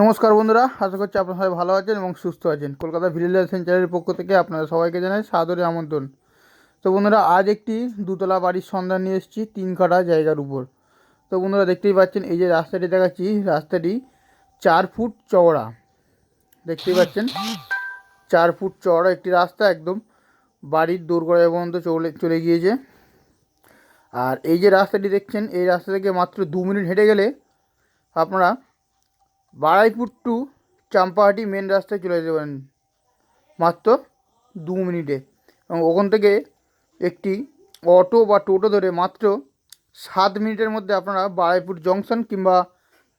নমস্কার বন্ধুরা, আশা করছি আপনারা সবাই ভালো আছেন এবং সুস্থ আছেন। কলকাতা ভিলেজ সেঞ্চারের পক্ষ থেকে আপনারা সবাইকে জানাই সাদরে আমন্ত্রণ। তো বন্ধুরা, আজ একটি দুতলা বাড়ির সন্ধান নিয়ে এসেছি, তিন কাঠা জায়গার উপর। তো বন্ধুরা, দেখতেই পাচ্ছেন, এই যে রাস্তাটি দেখাচ্ছি, রাস্তাটি চার ফুট চওড়া। দেখতেই পাচ্ছেন, চার ফুট চওড়া একটি রাস্তা, একদম বাড়ির দোরগড়া পর্যন্ত চলে চলে গিয়েছে। আর এই যে রাস্তাটি দেখছেন, এই রাস্তা থেকে মাত্র দু মিনিট হেঁটে গেলে আপনারা বাড়াইপুর টু চাম্পাহাটি মেন রাস্তায় চলে যেতে পারেন। মাত্র দু মিনিটে। এবং ওখান থেকে একটি অটো বা টোটো ধরে মাত্র সাত মিনিটের মধ্যে আপনারা বাড়াইপুর জংশন কিংবা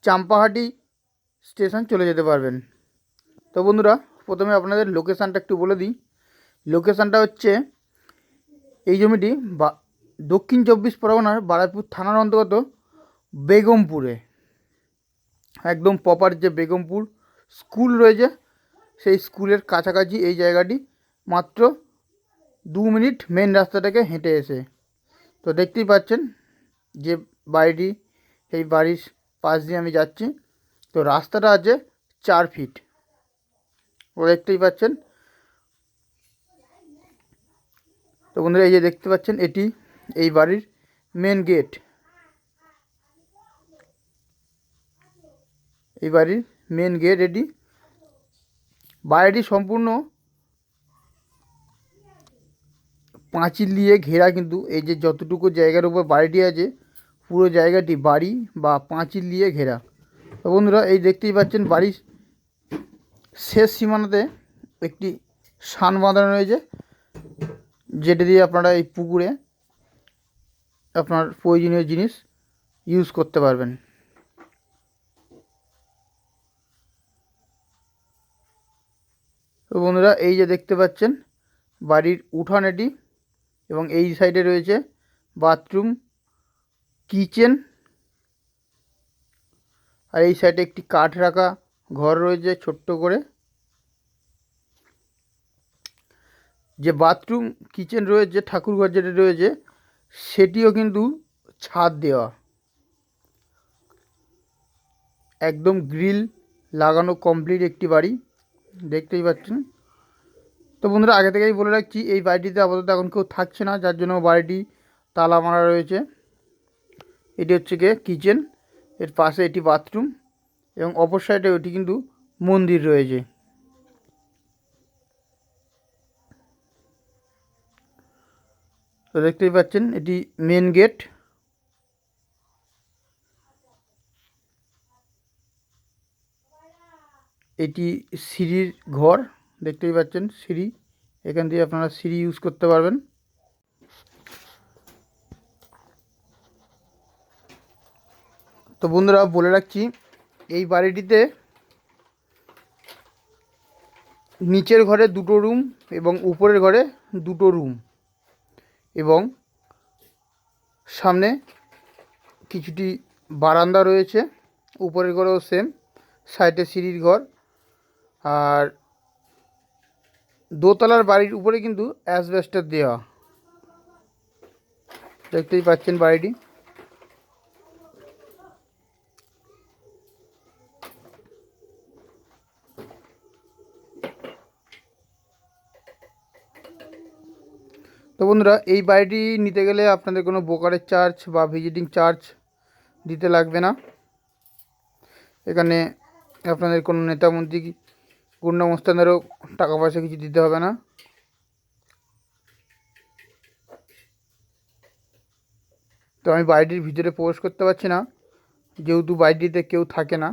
চাম্পাহাটি স্টেশন চলে যেতে পারবেন। তো বন্ধুরা, প্রথমে আপনাদের লোকেশানটা একটু বলে দিই। লোকেশানটা হচ্ছে এই জমিটি বা দক্ষিণ চব্বিশ পরগনার বারাইপুর থানার অন্তর্গত বেগমপুরে। একদম প্রপার যে বেগমপুর স্কুল রয়েছে, সেই স্কুলের কাছাকাছি এই জায়গাটি মাত্র দু মিনিট মেন রাস্তাটাকে হেঁটে এসে। তো দেখতেই পাচ্ছেন যে বাড়িটি, সেই বাড়ির পাশ দিয়ে আমি যাচ্ছি। তো রাস্তাটা আছে চার ফিট ও দেখতেই পাচ্ছেন। তো বন্ধুরা, এই যে দেখতে পাচ্ছেন, এটি এই বাড়ির মেন গেট এই বাড়ির মেন গেট এটি। বাড়িটি সম্পূর্ণ পাঁচিল দিয়ে ঘেরা কিন্তু, এই যে যতটুকু জায়গার উপর বাড়িটি আছে, পুরো জায়গাটি বাড়ি বা পাঁচিল দিয়ে ঘেরা। বন্ধুরা, এই দেখতেই পাচ্ছেন বাড়ির শেষ সীমানাতে একটি সান বাঁধানো রয়েছে, যেটা দিয়ে আপনারা এই পুকুরে আপনার প্রয়োজনীয় জিনিস ইউজ করতে পারবেন। তো বন্ধুরা, এই যে দেখতে পাচ্ছেন, বাড়ির উঠান এটি এবং এই সাইডে রয়েছে বাথরুম, কিচেন আর এই সাইডে একটি কাঠ রাখা ঘর রয়েছে ছোট্ট করে। যে বাথরুম, কিচেন রয়েছে ঠাকুরঘর যেটা রয়েছে, সেটিও কিন্তু ছাদ দেওয়া। একদম গ্রিল লাগানো কমপ্লিট একটি বাড়ি। দেখতেই পাচ্ছেন। তো বন্ধুরা, আগে থেকেই বলে রাখছি, এই বাড়িটিতে আপাতত এখন কেউ থাকছে না, যার জন্য বাড়িটি তালা মারা রয়েছে। এটি হচ্ছে গিয়ে কিচেন, এর পাশে এটি বাথরুম এবং অপর সাইডে ওটি কিন্তু মন্দির রয়েছে। তো দেখতেই পাচ্ছেন, এটি মেন গেট এটি সিঁড়ির ঘর, দেখতেই পাচ্ছেন সিঁড়ি। এখান দিয়ে আপনারা সিঁড়ি ইউজ করতে পারবেন। তো বন্ধুরা, বলে রাখছি, এই বাড়িটিতে নিচের ঘরে দুটো রুম এবং উপরের ঘরে দুটো রুম এবং সামনে কিছুটি বারান্দা রয়েছে। উপরের ঘরেও সেম সাইডে সিঁড়ির ঘর। আর দোতলার বাড়ির উপরে কিন্তু অ্যাসবেস্টার দেওয়া। দেখতেই পাচ্ছেন বাড়িটি। তো বন্ধুরা, এই বাড়িটি নিতে গেলে আপনাদের কোনো ব্রোকারের চার্জ বা ভিজিটিং চার্জ দিতে লাগবে না। এখানে আপনাদের কোনো নেতা মন্ত্রী গুন্ডামস্তানেরও টাকা পয়সা কিছু দিতে হবে না। তো আমি বাড়িটির ভিতরে প্রবেশ করতে পারছি না। যেহেতু বাড়িটিতে কেউ থাকে না,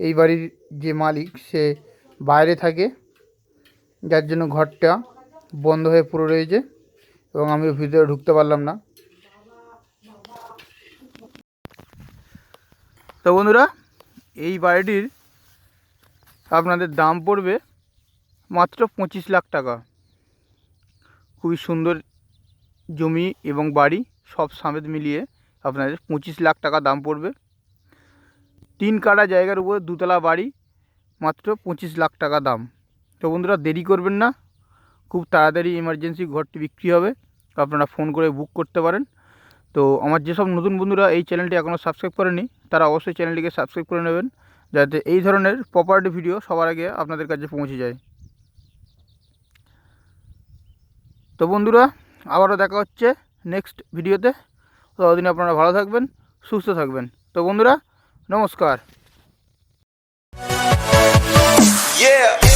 এই বাড়ির যে মালিক সে বাইরে থাকে, যার জন্য ঘরটা বন্ধ হয়ে পড়ে রয়েছে এবং আমি ভিতরে ঢুকতে পারলাম না। তো বন্ধুরা, এই বাড়িটির আপনাদের দাম পড়বে মাত্র পঁচিশ লাখ টাকা। খুবই সুন্দর জমি এবং বাড়ি সব সমেত মিলিয়ে আপনাদের পঁচিশ লাখ টাকা দাম পড়বে। তিন কাটা জায়গার উপর দুতলা বাড়ি মাত্র পঁচিশ লাখ টাকা দাম। তো বন্ধুরা, দেরি করবেন না। খুব তাড়াতাড়ি এমার্জেন্সি ঘরটি বিক্রি হবে। আপনারা ফোন করে বুক করতে পারেন। তো আমার যেসব নতুন বন্ধুরা এই চ্যানেলটি এখনও সাবস্ক্রাইব করেনি তারা অবশ্যই চ্যানেলটিকে সাবস্ক্রাইব করে নেবেন। যাতে এই ধরনের প্রপার্টি ভিডিও সবার আগে আপনাদের কাছে পৌঁছে যায়। তো বন্ধুরা, আবারও দেখা হচ্ছে নেক্সট ভিডিওতে ততদিন আপনারা ভালো থাকবেন, সুস্থ থাকবেন। তো বন্ধুরা, নমস্কার। Yeah.